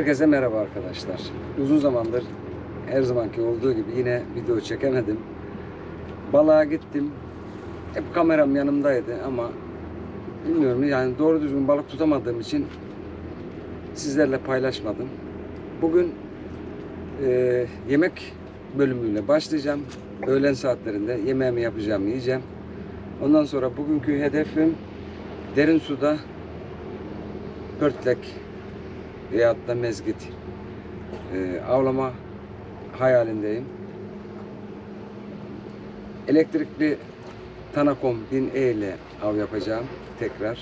Herkese merhaba arkadaşlar. Uzun zamandır her zamanki olduğu gibi yine video çekemedim. Balığa gittim. Hep kameram yanımdaydı ama bilmiyorum yani doğru düzgün balık tutamadığım için sizlerle paylaşmadım. Bugün e, yemek bölümüyle başlayacağım. Öğlen saatlerinde yemeğimi yapacağım, yiyeceğim. Ondan sonra bugünkü hedefim derin suda pörtlek veyahut da mezgit e, avlama hayalindeyim. Elektrikli Tanakom 1000E ile av yapacağım tekrar.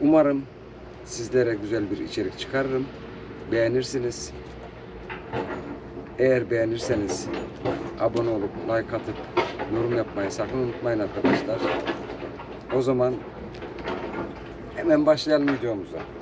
Umarım sizlere güzel bir içerik çıkarırım. Beğenirsiniz. Eğer beğenirseniz abone olup like atıp yorum yapmayı sakın unutmayın arkadaşlar. O zaman hemen başlayalım videomuza.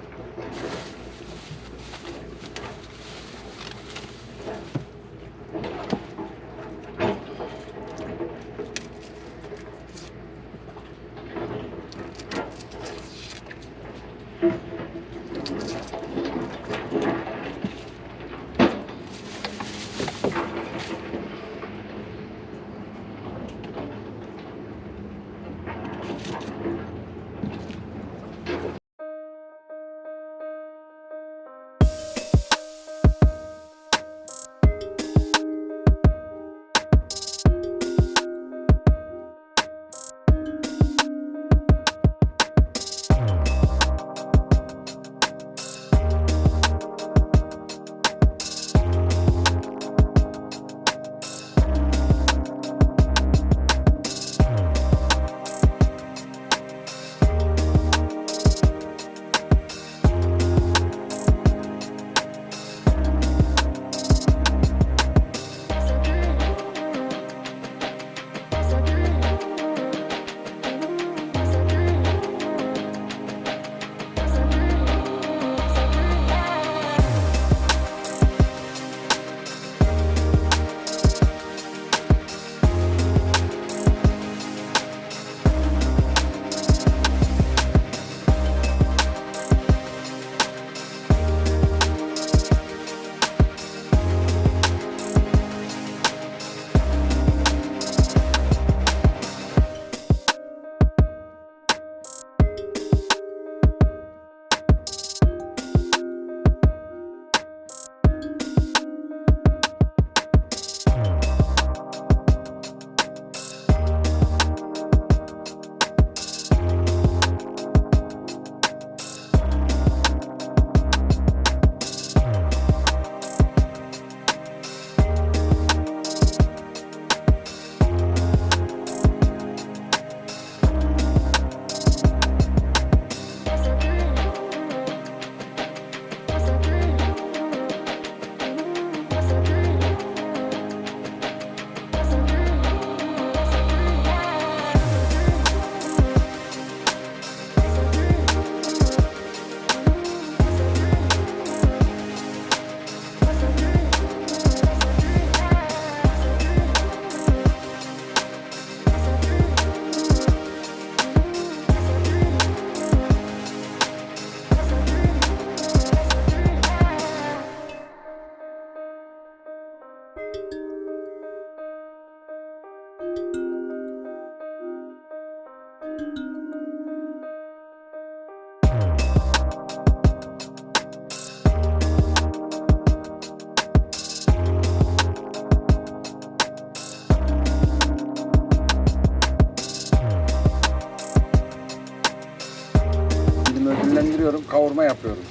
Kavurma yapıyorum.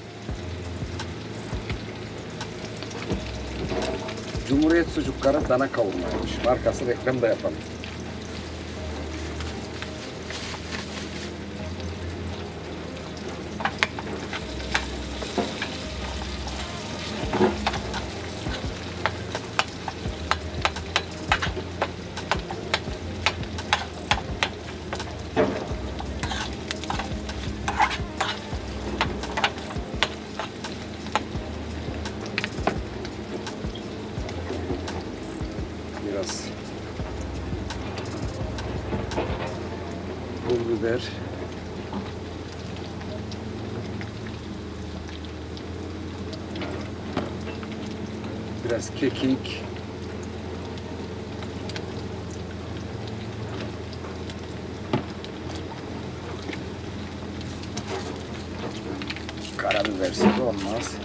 Cumhuriyet sucukları dana kavurmaymış. Markası reklam da yapalım. Kekik. Karabibersiz olmaz.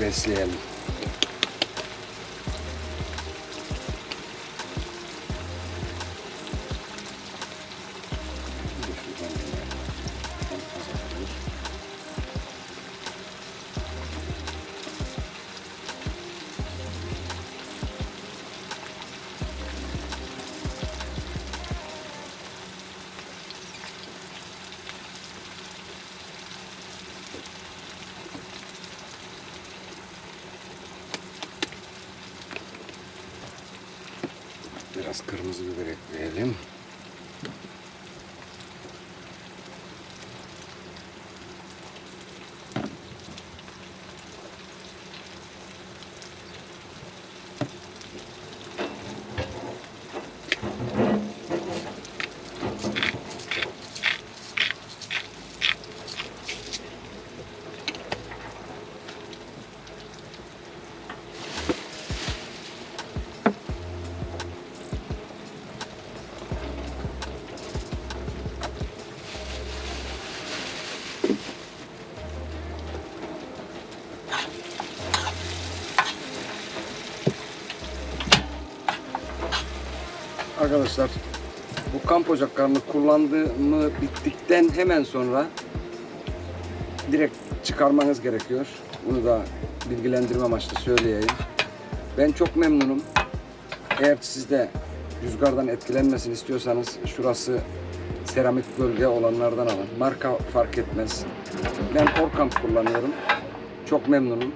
благословен. Kırmızı biber ekleyelim. Arkadaşlar bu kamp ocaklarını kullandığımı bittikten hemen sonra direkt çıkarmanız gerekiyor. Bunu da bilgilendirme amaçlı söyleyeyim. Ben çok memnunum. Eğer siz de rüzgardan etkilenmesin istiyorsanız şurası seramik bölge olanlardan alın. Marka fark etmez. Ben Orkamp kullanıyorum. Çok memnunum.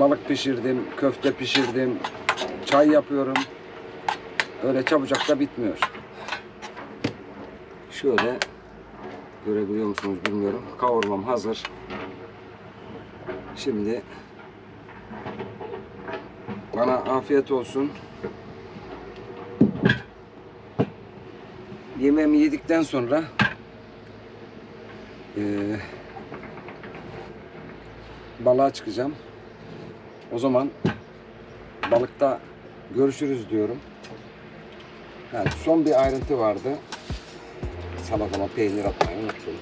Balık pişirdim, köfte pişirdim, çay yapıyorum. Öyle çabucak da bitmiyor. Şöyle görebiliyor musunuz bilmiyorum. Kavurmam hazır. Şimdi bana afiyet olsun. Yemeğimi yedikten sonra eee balığa çıkacağım. O zaman balıkta görüşürüz diyorum. Ha, son bir ayrıntı vardı. Salatama peynir atmayı unuttum.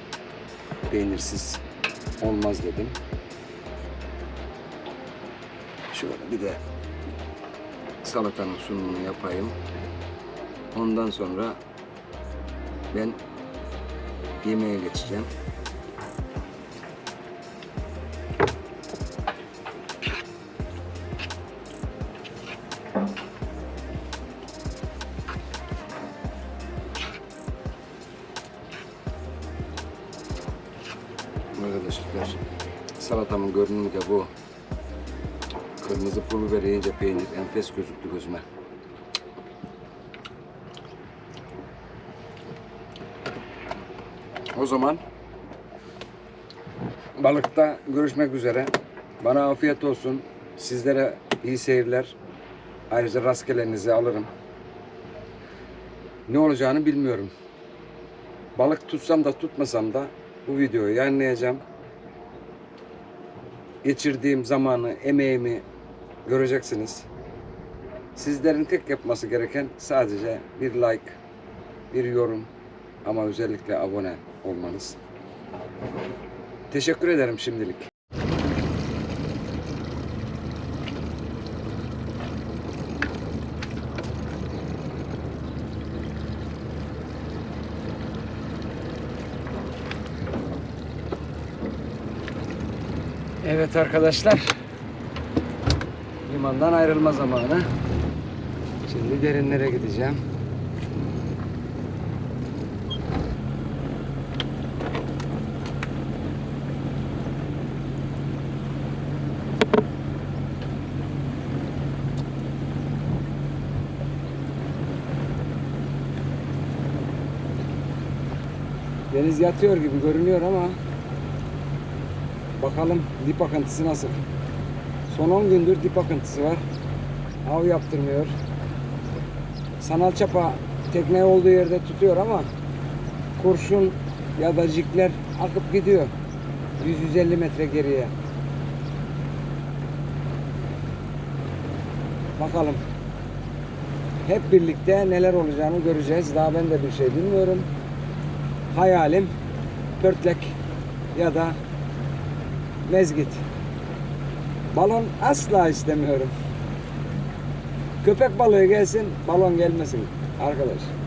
Peynirsiz olmaz dedim. Şöyle bir de salatanın sunumunu yapayım. Ondan sonra ben yemeğe geçeceğim. Salatamın görünümü de bu. Kırmızı pul biber yiyince peynir enfes gözüktü gözüme. O zaman balıkta görüşmek üzere. Bana afiyet olsun. Sizlere iyi seyirler. Ayrıca rastgelenizi alırım. Ne olacağını bilmiyorum. Balık tutsam da tutmasam da bu videoyu yayınlayacağım. Geçirdiğim zamanı, emeğimi göreceksiniz. Sizlerin tek yapması gereken sadece bir like, bir yorum ama özellikle abone olmanız. Teşekkür ederim şimdilik. Evet arkadaşlar. Limandan ayrılma zamanı. Şimdi derinlere gideceğim. Deniz yatıyor gibi görünüyor ama bakalım dip akıntısı nasıl. Son 10 gündür dip akıntısı var. Av yaptırmıyor. Sanal çapa tekne olduğu yerde tutuyor ama kurşun ya da jikler akıp gidiyor. 100-150 metre geriye. Bakalım. Hep birlikte neler olacağını göreceğiz. Daha ben de bir şey bilmiyorum. Hayalim pörtlek ya da mezgit. Balon asla istemiyorum. Köpek balığı gelsin, balon gelmesin arkadaş.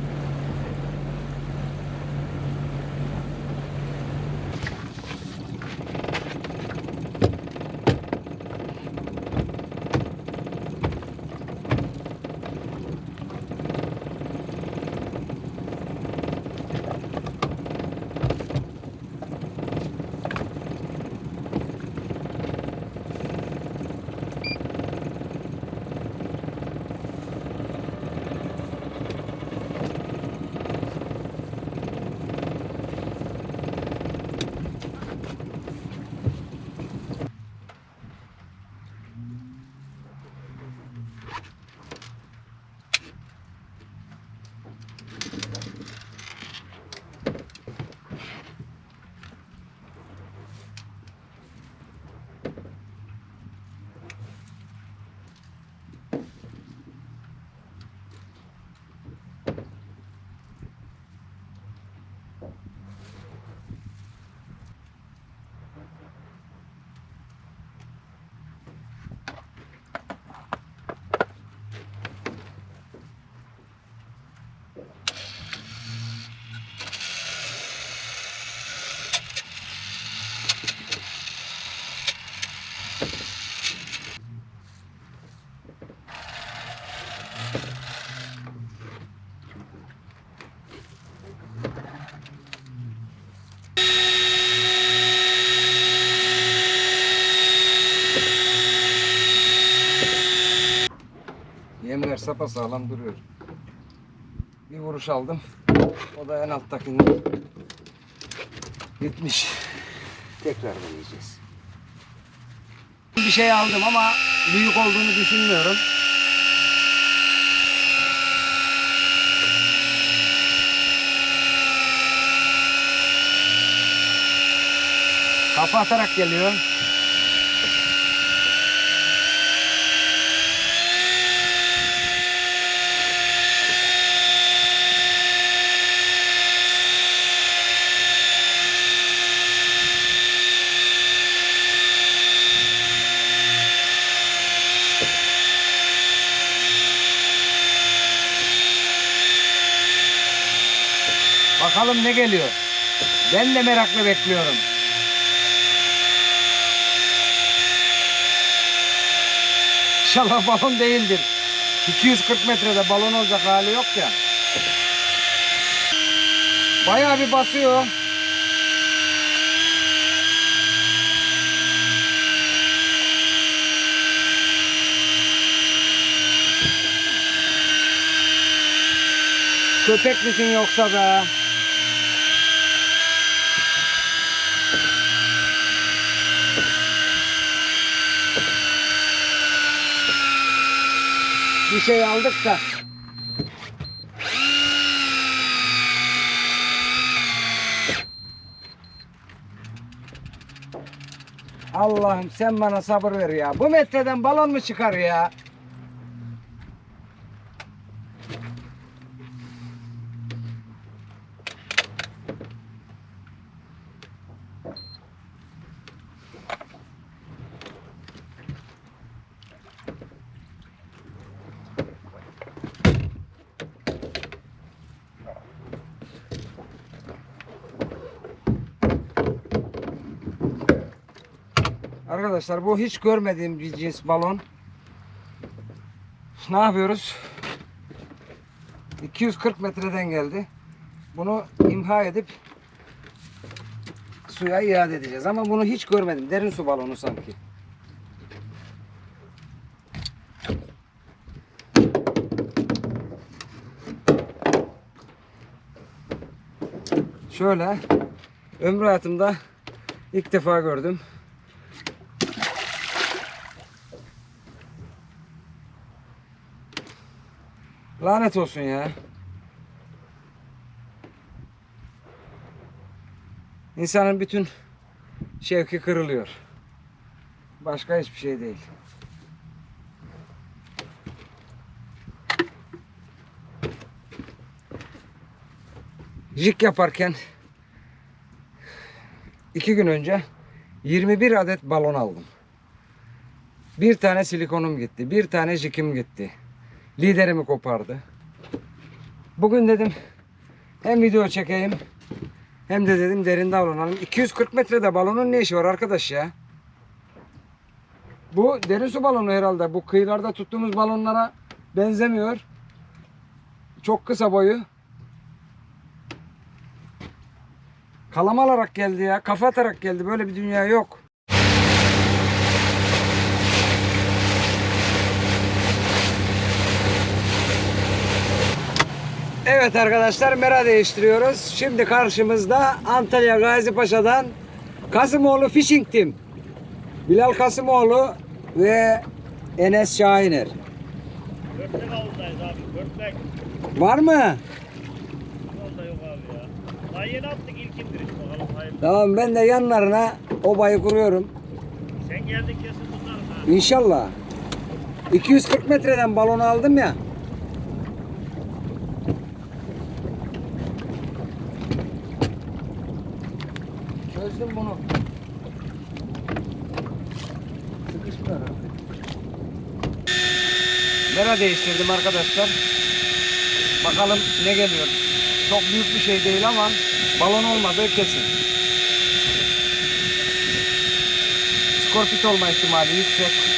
Sapasağlam duruyor. Bir vuruş aldım. O da en alttakini gitmiş. Tekrar deneyeceğiz. Bir şey aldım ama büyük olduğunu düşünmüyorum. Kafa atarak geliyor. Bakalım ne geliyor. Ben de merakla bekliyorum. İnşallah balon değildir. 240 metrede balon olacak hali yok ya. Bayağı bir basıyor. Köpek misin yoksa be? Bir şey aldık da. Allah'ım sen bana sabır ver ya. Bu metreden balon mu çıkar ya? Arkadaşlar bu hiç görmediğim bir cins balon. Ne yapıyoruz? 240 metreden geldi. Bunu imha edip suya iade edeceğiz. Ama bunu hiç görmedim. Derin su balonu sanki. Şöyle ömrü hayatımda ilk defa gördüm. Lanet olsun ya. İnsanın bütün şevki kırılıyor. Başka hiçbir şey değil. Jig yaparken iki gün önce 21 adet balon aldım. Bir tane silikonum gitti. Bir tane jikim gitti liderimi kopardı. Bugün dedim hem video çekeyim hem de dedim derinde avlanalım. 240 metrede balonun ne işi var arkadaş ya? Bu derin su balonu herhalde. Bu kıyılarda tuttuğumuz balonlara benzemiyor. Çok kısa boyu. Kalam alarak geldi ya. Kafa atarak geldi. Böyle bir dünya yok. Evet arkadaşlar mera değiştiriyoruz. Şimdi karşımızda Antalya Gazi Paşa'dan Kasımoğlu Fishing Team. Bilal Kasımoğlu ve Enes Şahiner. Dörtlek avuzdayız abi. Dörtlek. Var mı? Onda yok abi ya. Daha yeni attık ilk indiriş bakalım. Hayır. Tamam ben de yanlarına obayı kuruyorum. Sen geldin kesin tutarım ha. İnşallah. 240 metreden balonu aldım ya. Çözdüm bunu. Sıkışmıyor herhalde. Mera değiştirdim arkadaşlar. Bakalım ne geliyor. Çok büyük bir şey değil ama balon olmadığı kesin. Skorpit olma ihtimali yüksek.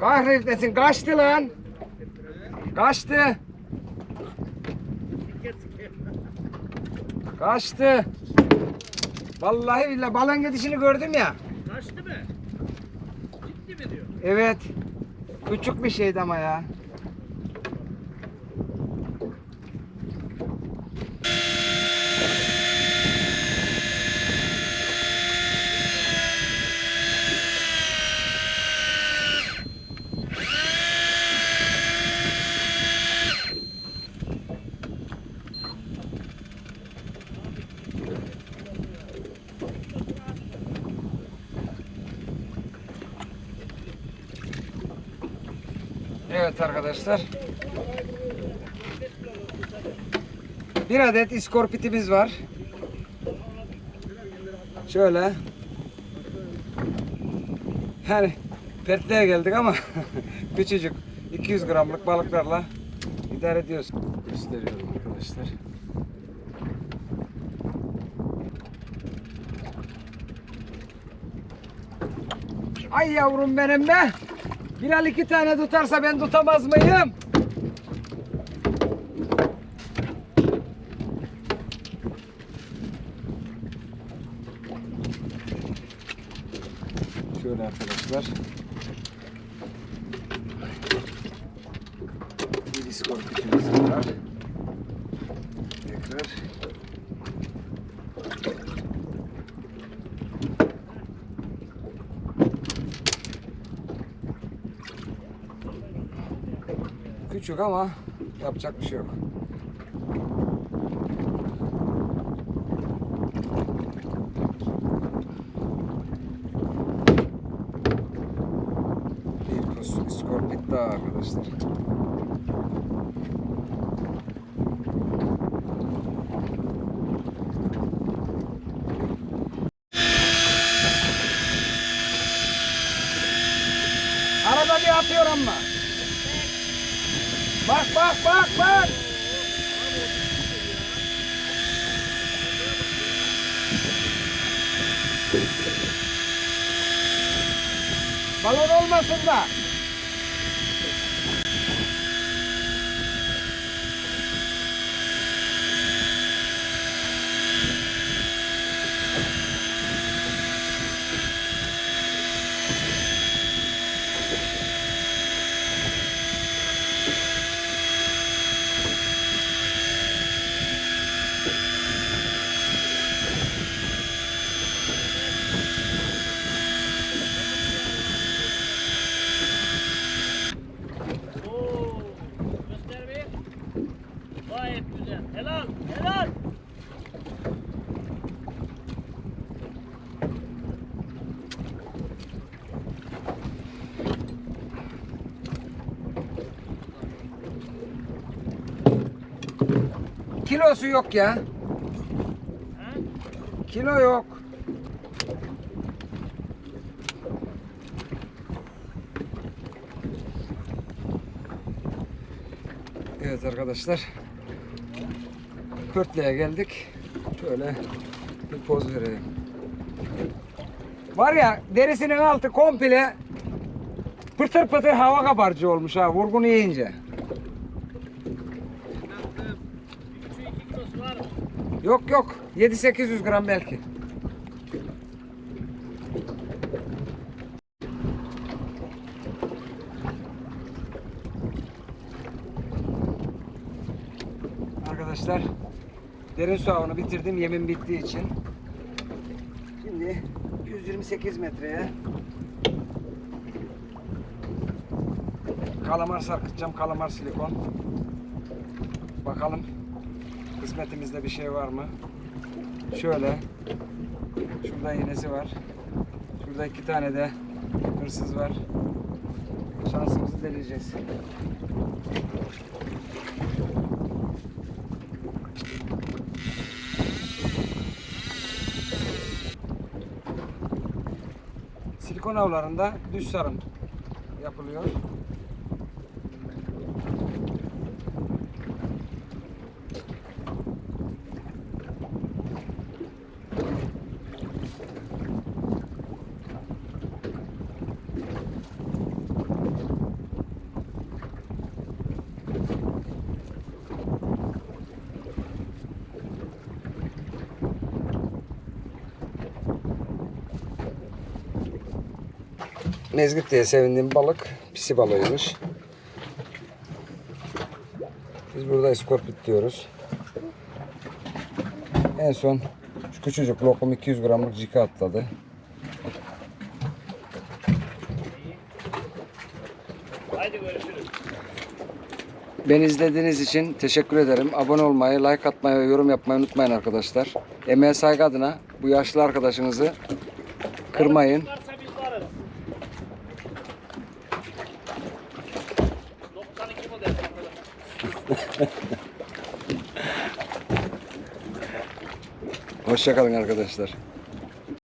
Kahretmesin kaçtı lan. Kaçtı. Kaçtı. Vallahi billahi balon gidişini gördüm ya. Kaçtı mı? Ciddi mi diyor? Evet. Küçük bir şeydi ama ya. Arkadaşlar. Bir adet iskorpitimiz var. Şöyle. Yani pertliğe geldik ama küçücük 200 gramlık balıklarla idare ediyoruz. Gösteriyorum arkadaşlar. Ay yavrum benim be. Bilal iki tane tutarsa ben tutamaz mıyım? Şöyle arkadaşlar. Bir iskorpitimiz var. Tekrar. Küçük ama yapacak bir şey yok. Bir kus iskorpit daha arkadaşlar. Balon olmasın Kilosu yok ya. Kilo yok. Evet arkadaşlar. Pörtle'ye geldik. Şöyle bir poz vereyim. Var ya derisinin altı komple pıtır pıtır hava kabarcı olmuş ha vurgun yiyince. Şu iki kilosu var mı? Yok yok 7-800 gram belki. Arkadaşlar derin su avını bitirdim yemin bittiği için. Şimdi 128 metreye kalamar sarkıtacağım kalamar silikon. Bakalım kısmetimizde bir şey var mı? Şöyle. Şurada iğnesi var. Şurada iki tane de hırsız var. Şansımızı deneyeceğiz. Silikon avlarında düz sarım yapılıyor. Mezgit diye sevindiğim balık pisi balığıymış. Biz burada iskorpit diyoruz. En son şu küçücük lokum 200 gramlık cika atladı. Haydi görüşürüz. Beni izlediğiniz için teşekkür ederim. Abone olmayı, like atmayı ve yorum yapmayı unutmayın arkadaşlar. Emeğe saygı adına bu yaşlı arkadaşınızı kırmayın. Hoşçakalın arkadaşlar.